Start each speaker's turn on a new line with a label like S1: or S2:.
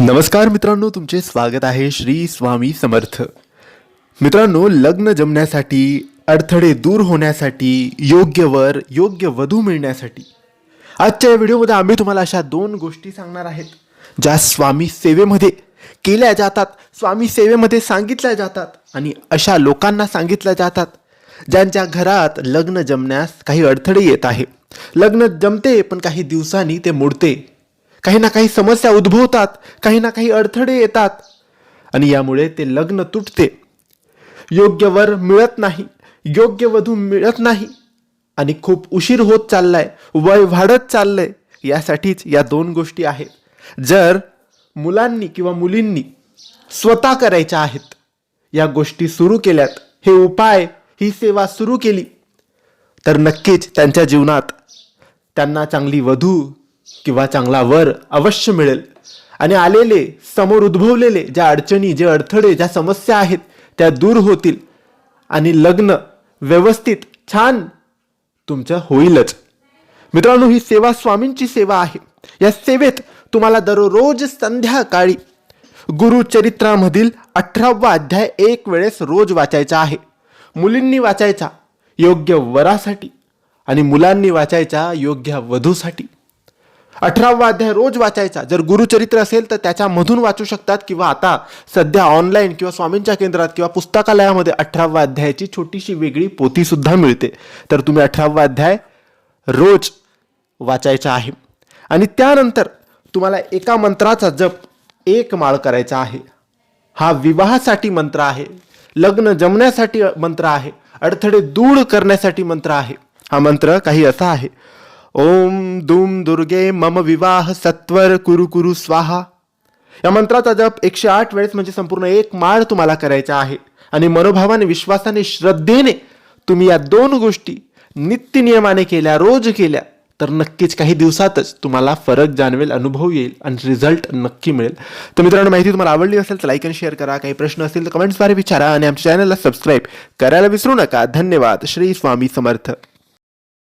S1: नमस्कार मित्रांनो तुमचे स्वागत आहे श्री स्वामी समर्थ. मित्रांनो लग्न जमण्यासाठी अडथळे दूर होण्यासाठी योग्य वर योग्य वधू मिळण्यासाठी आजच्या या व्हिडिओमध्ये आम्ही तुम्हाला अशा दोन गोष्टी सांगणार आहेत ज्या स्वामी सेवेमध्ये केल्या जातात स्वामी सेवेमध्ये सांगितल्या जातात आणि अशा लोकांना सांगितल्या जातात ज्यांच्या घरात लग्न जमण्यास काही अडथळे येत आहे. लग्न जमते पण काही दिवसांनी ते मोडते. काही ना काही समस्या उद्भवतात काही ना काही अडथळे येतात. आणि यामुळे ते लग्न तुटते. योग्य वर मिळत नाही योग्य वधू मिळत नाही. आणि खूप उशीर होत चाललाय वय वाढत चाललंय यासाठीच या दोन गोष्टी आहेत. जर मुलांनी किंवा मुलींनी स्वतः करायच्या आहेत या गोष्टी सुरू केल्यात हे उपाय ही सेवा सुरू केली तर नक्कीच त्यांच्या जीवनात त्यांना चांगली वधू किंवा चांगला वर अवश्य मिळेल. आणि आलेले समोर उद्भवलेले ज्या अडचणी जे अडथळे ज्या समस्या आहेत त्या दूर होतील. आणि लग्न व्यवस्थित छान तुमचं होईलच. मित्रांनो ही सेवा स्वामींची सेवा आहे. या सेवेत तुम्हाला दररोज संध्याकाळी गुरुचरित्रामधील अठरावा अध्याय एक वेळेस रोज वाचायचा आहे. मुलींनी वाचायचा योग्य वरासाठी आणि मुलांनी वाचायचा योग्य वधूसाठी. अठरावा अध्याय रोज वाचायचा. जर गुरुचरित्र असेल तर त्याच्यामधून वाचू शकतात किंवा आता सध्या ऑनलाईन किंवा स्वामींच्या केंद्रात किंवा पुस्तकालयामध्ये अठरावा अध्यायाची छोटीशी वेगळी पोथी सुद्धा मिळते. तर तुम्ही अठरावा अध्याय रोज वाचायचा आहे. आणि त्यानंतर तुम्हाला एका मंत्राचा जप एक माळ करायचा आहे. हा विवाहासाठी मंत्र आहे. लग्न जमण्यासाठी मंत्र आहे. अडथळे दूर करण्यासाठी मंत्र आहे. हा मंत्र काही असा आहे. ओम दुम दुर्गे मम विवाह सत्वर कुरु कुरु स्वाहा. या मंत्राचा जप एकशे आठ वेळेस म्हणजे संपूर्ण एक माळ तुम्हाला करायचा आहे. आणि मनोभावाने विश्वासाने श्रद्धेने तुम्ही या दोन गोष्टी नित्य नियमाने केल्या रोज केल्या तर नक्कीच काही दिवसातच तुम्हाला फरक जाणवेल अनुभव येईल आणि रिझल्ट नक्की मिळेल. तर मित्रांनो माहिती तुम्हाला आवडली असेल तर लाईक आणि शेअर करा. काही प्रश्न असतील तर कमेंट्सद्वारे विचारा आणि आमच्या चॅनलला सबस्क्राईब करायला विसरू नका. धन्यवाद. श्री स्वामी समर्थ.